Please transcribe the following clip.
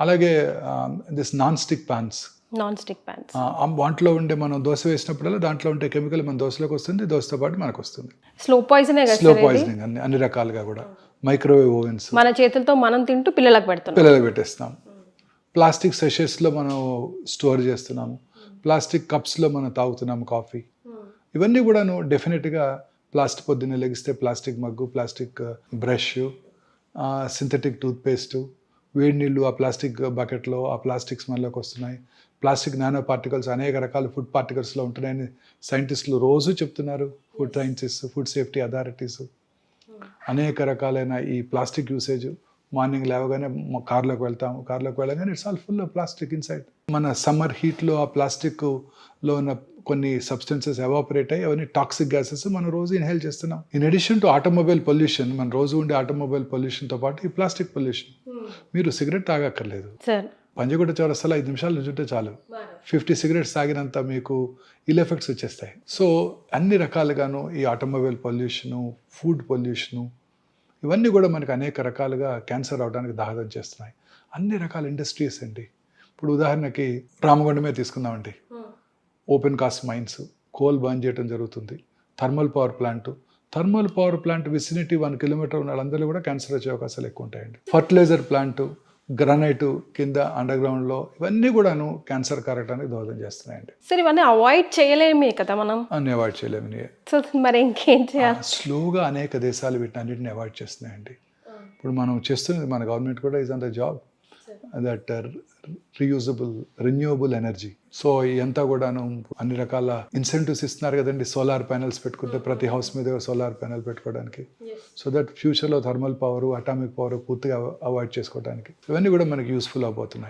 అలాగే this non stick pans non stick pans వాంట్లో ఉండే మనం దోశ వేసినప్పుడల్లా దాంట్లో ఉండే కెమికల్ మన దోశలోకి వస్తుంది దోశతో పాటు మనకు వస్తుంది. Slow పాయిజనే slow? పాయిజనింగ్ అన్ని అన్ని రకాలుగా కూడా. మైక్రోవేవ్ ఓవెన్స్ మన చేతులతో మనం తింటూ పిల్లలకు పెడుతున్నాం. పిల్లలు పెట్టేస్తున్నాం ప్లాస్టిక్ సెషెస్లో మనం స్టోర్ చేస్తున్నాము. ప్లాస్టిక్ కప్స్లో మనం తాగుతున్నాము కాఫీ ఇవన్నీ కూడాను డెఫినెట్గా ప్లాస్టిక్ పొద్దున్నే లెగిస్తే plastic mug plastic brush synthetic toothpaste వేడి నీళ్ళు ఆ ప్లాస్టిక్ బకెట్లో ఆ ప్లాస్టిక్ స్మెల్లోకి వస్తున్నాయి. ప్లాస్టిక్ నానో పార్టికల్స్ అనేక రకాల ఫుడ్ పార్టికల్స్లో ఉంటున్నాయని సైంటిస్టులు రోజు చెప్తున్నారు. Food scientist food safety authorities. అనేక రకాలైన ఈ ప్లాస్టిక్ యూసేజ్ మార్నింగ్ లేవగానే కార్లోకి వెళ్తాము. కార్లోకి వెళ్ళగానే it's all full plastic inside. మన సమ్మర్ హీట్లో ఆ ప్లాస్టిక్లో ఉన్న కొన్ని సబ్స్టెన్సెస్ ఎవాపరేట్ అయ్యి అవన్నీ టాక్సిక్ గ్యాసెస్ మనం రోజు ఇన్హేల్ చేస్తున్నాం. In addition to automobile pollution మన రోజు ఉండే ఆటోమొబైల్ పొల్యూషన్తో పాటు ఈ ప్లాస్టిక్ పొల్యూషన్. మీరు సిగరెట్ తాగక్కర్లేదు. పంజగుట్ట చౌరస్తాలో ఐదు నిమిషాలు నుంచుంటే చాలు. ఫిఫ్టీ సిగరెట్స్ తాగినంత మీకు ఇల్ ఎఫెక్ట్స్ వచ్చేస్తాయి. సో అన్ని రకాలుగాను ఈ ఆటోమొబైల్ పొల్యూషను ఫుడ్ పొల్యూషను ఇవన్నీ కూడా మనకు అనేక రకాలుగా క్యాన్సర్ అవడానికి దోహదం చేస్తున్నాయి. అన్ని రకాల ఇండస్ట్రీస్ అండి. ఇప్పుడు ఉదాహరణకి రామగుండమే తీసుకుందామండి. Open cast mines coal burn చేయడం జరుగుతుంది. Thermal power plant thermal power plant vicinity one kilometre ఉన్న వాళ్ళందరూ కూడా క్యాన్సర్ వచ్చే అవకాశాలు ఎక్కువ ఉంటాయండి. ఫర్టిలైజర్ ప్లాంట్ గ్రనైట్ కింద అండర్ గ్రౌండ్లో ఇవన్నీ కూడాను క్యాన్సర్ కారటానికి దోహదం చేస్తున్నాయండి. సార్ ఇవన్నీ అవాయిడ్ చేయలేమే కదా మనం? అన్ని అవాయిడ్ చేయలేమని సో మరి ఇంకేం చేయాలి? స్లోగా అనేక దేశాలు వీటిని అన్నింటిని అవాయిడ్ చేస్తున్నాయండి. ఇప్పుడు మనం చేస్తున్నది మన గవర్నమెంట్ కూడా is on the job that reusable renewable energy so ఇదంతా కూడాను అన్ని రకాల ఇన్సెంటివ్స్ ఇస్తున్నారు కదండి సోలార్ ప్యానెల్స్ పెట్టుకుంటే ప్రతి హౌస్ మీద సోలార్ ప్యానెల్ పెట్టుకోవడానికి. సో దట్ ఫ్యూచర్లో థర్మల్ పవర్ అటామిక్ పవర్ పూర్తిగా అవాయిడ్ చేసుకోవడానికి. ఇవన్నీ కూడా మనకి యూస్ఫుల్ అవబోతున్నాయి.